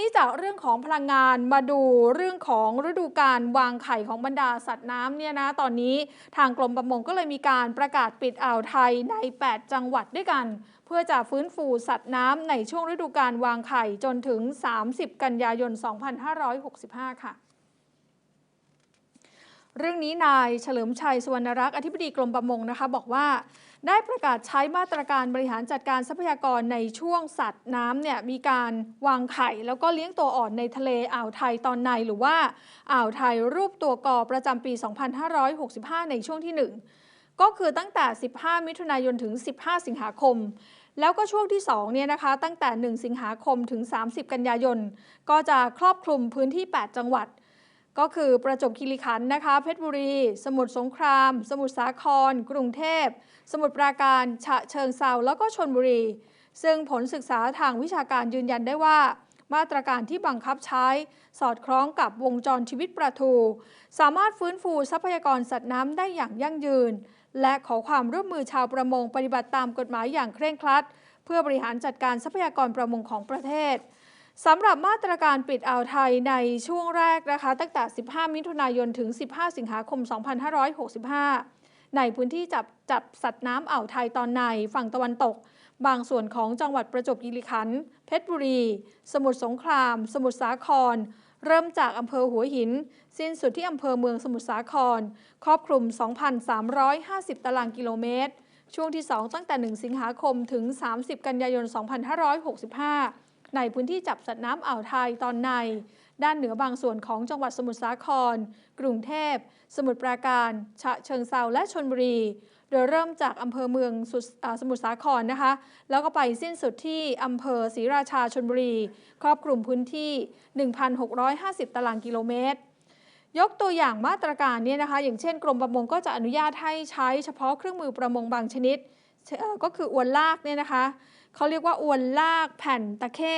นี้จากเรื่องของพลังงานมาดูเรื่องของฤดูการวางไข่ของบรรดาสัตว์น้ำเนี่ยนะตอนนี้ทางกรมประมงก็เลยมีการประกาศปิดอ่าวไทยใน 8 จังหวัดด้วยกัน เพื่อจะฟื้นฟูสัตว์น้ำในช่วงฤดูการวางไข่จนถึง 30 กันยายน 2565 ค่ะ เรื่องนี้นายเฉลิมชัยสุวรรณรักษ์อธิบดีกรมประมงนะคะ บอกว่าได้ประกาศใช้มาตรการบริหารจัดการทรัพยากรในช่วงสัตว์น้ำเนี่ยมีการวางไข่ แล้วก็เลี้ยงตัวอ่อนในทะเลอ่าวไทยตอนในหรือว่าอ่าวไทยรูปตัวกอประจำปี 2565 ในช่วงที่ 1 ก็คือตั้งแต่ 15 มิถุนายนถึง 15 สิงหาคม แล้วก็ช่วงที่ 2 เนี่ยนะคะ ตั้งแต่ 1 สิงหาคมถึง 30 กันยายน ก็จะครอบคลุมพื้นที่ 8 จังหวัด ก็คือประจวบคีรีขันธ์นะคะ เพชรบุรี สมุทรสงคราม สมุทรสาคร กรุงเทพ สมุทรปราการ ฉะเชิงเซาแล้วก็ชนบุรี ซึ่งผลศึกษาทางวิชาการยืนยันได้ว่า มาตรการที่บังคับใช้ สอดคล้องกับวงจรชีวิตประทู สามารถฟื้นฟูทรัพยากรสัตว์น้ำได้อย่างยั่งยืน และขอความร่วมมือชาวประมงปฏิบัติตามกฎหมายอย่างเคร่งครัด เพื่อบริหารจัดการทรัพยากรประมงของประเทศ สำหรับมาตรการปิดอ่าวไทยในช่วงแรกนะคะ ตั้งแต่ 15 มิถุนายน ถึง 15 สิงหาคม 2565 ในพื้นที่จับจับสัตว์น้ำอ่าวไทยตอนในฝั่งตะวันตก บางส่วนของจังหวัดประจวบคีรีขันธ์ เพชรบุรี สมุทรสงคราม สมุทรสาคร เริ่มจากอำเภอหัวหิน สิ้นสุดที่อำเภอเมืองสมุทรสาคร ครอบคลุม 2,350 ตารางกิโลเมตร ช่วงที่ 2 ตั้งแต่ 1 สิงหาคม ถึง 30 กันยายน 2565 ในพื้นที่จับสัตว์น้ำอ่าวไทยตอนใน ด้านเหนือบางส่วนของจังหวัดสมุทรสาคร กรุงเทพ สมุทรปราการ ฉะเชิงเซาและชนบุรี โดยเริ่มจากอำเภอเมืองสสมุทรสาครนะคะ แล้วก็ไปสิ้นสุดที่อำเภอศรีราชาชนบุรี ครอบคลุมพื้นที่ 1,650 ตารางกิโลเมตรยกตัวอย่างมาตรการเนี่ยนะคะ อย่างเช่นกรมประมงก็จะอนุญาตให้ใช้เฉพาะเครื่องมือประมงบางชนิด ก็คืออวนลากเนี่ยนะคะเขาเรียกว่าอวนลากแผ่นตะเข้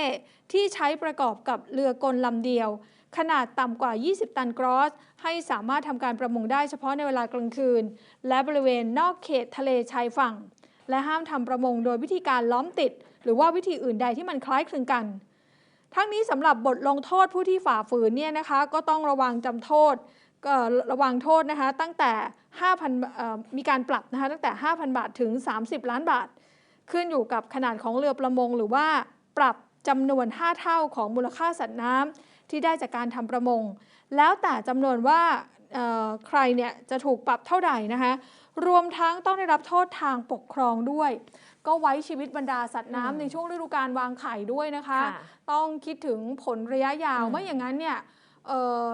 ที่ใช้ประกอบกับเรือกลลำเดียว ขนาดต่ำกว่า 20 ตันกรอส ให้สามารถทำการประมงได้เฉพาะในเวลากลางคืน และบริเวณนอกเขตทะเลชายฝั่ง และห้ามทำประมงโดยวิธีการล้อมติด หรือว่าวิธีอื่นใดที่มันคล้ายคลึงกัน ทั้งนี้สำหรับบทลงโทษผู้ที่ฝ่าฝืนเนี่ยนะคะ ก็ต้องระวังจำโทษ ก็ระวังโทษนะคะตั้งแต่ 5,000เอ่อมีการปรับนะคะตั้งแต่ 5,000 บาทถึง 30 ล้านบาท ขึ้นอยู่กับขนาดของเรือประมง หรือว่าปรับจำนวน 5 เท่าของมูลค่าสัตว์น้ำที่ได้จากการทำประมง แล้วแต่จำนวนว่าเอ่อใครเนี่ยจะถูกปรับเท่าไหร่นะคะรวมทั้งต้องได้รับโทษทางปกครองด้วย ก็ไว้ชีวิตบรรดาสัตว์อืมน้ำในช่วงฤดูการวางไข่ด้วยนะคะค่ะต้องคิดถึงผลระยะยาวอืมไม่อย่างนั้นเนี่ยเอ่อ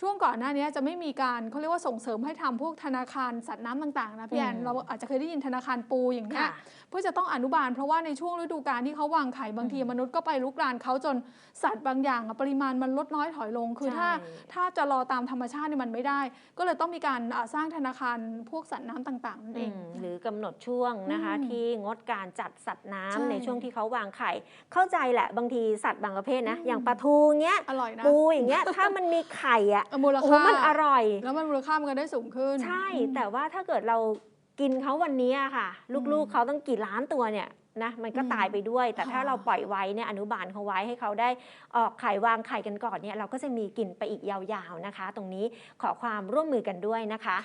ช่วงก่อนหน้านี้จะไม่มีการเขาเรียกว่าส่งเสริมให้ทำพวกธนาคารสัตว์น้ำต่างๆนะพี่แอนอืมเราอาจจะเคยได้ยินธนาคารปูอย่างเงี้ยค่ะเพื่อจะต้องอนุบาล เพราะว่าในช่วงฤดูกาลที่เขาวางไข่บางทีอืมมนุษย์ก็ไปลุกรานเขาจนสัตว์บางอย่างอะปริมาณมันลดน้อยถอยลง คือถ้าใช่ถ้าจะรอตามธรรมชาติเนี่ยมันไม่ได้ ก็เลยต้องมีการอ่าสร้างธนาคารพวกสัตว์น้ำต่างๆนั่นเองอืมหรือกำหนดช่วงนะคะอืมที่งดการจัดสัตว์น้ำใช่ในช่วงที่เขาวางไข่ เข้าใจแหละบางทีสัตว์บางประเภทนะอืมอย่างปลาทูเงี้ยอร่อยนะปูอย่างเงี้ยถ้ามันมีไข่อะเออมูลโอ้ค่ามันอร่อย แล้วมันมูลค่ามันก็ได้สูงขึ้น ใช่อืมแต่ว่าถ้าเกิดเรากินเขาวันนี้อะค่ะอืมลูกๆเขาต้องกี่ล้านตัวเนี่ยนะมันก็อืมตายไปด้วย แต่ถ้าค่ะเราปล่อยไว้เนี่ยอนุบาลเขาไว้ให้เขาได้ออกไข่วางไข่กันก่อนเนี่ยเราก็จะมีกินไปอีกยาวๆนะคะ ตรงนี้ขอความร่วมมือกันด้วยนะคะ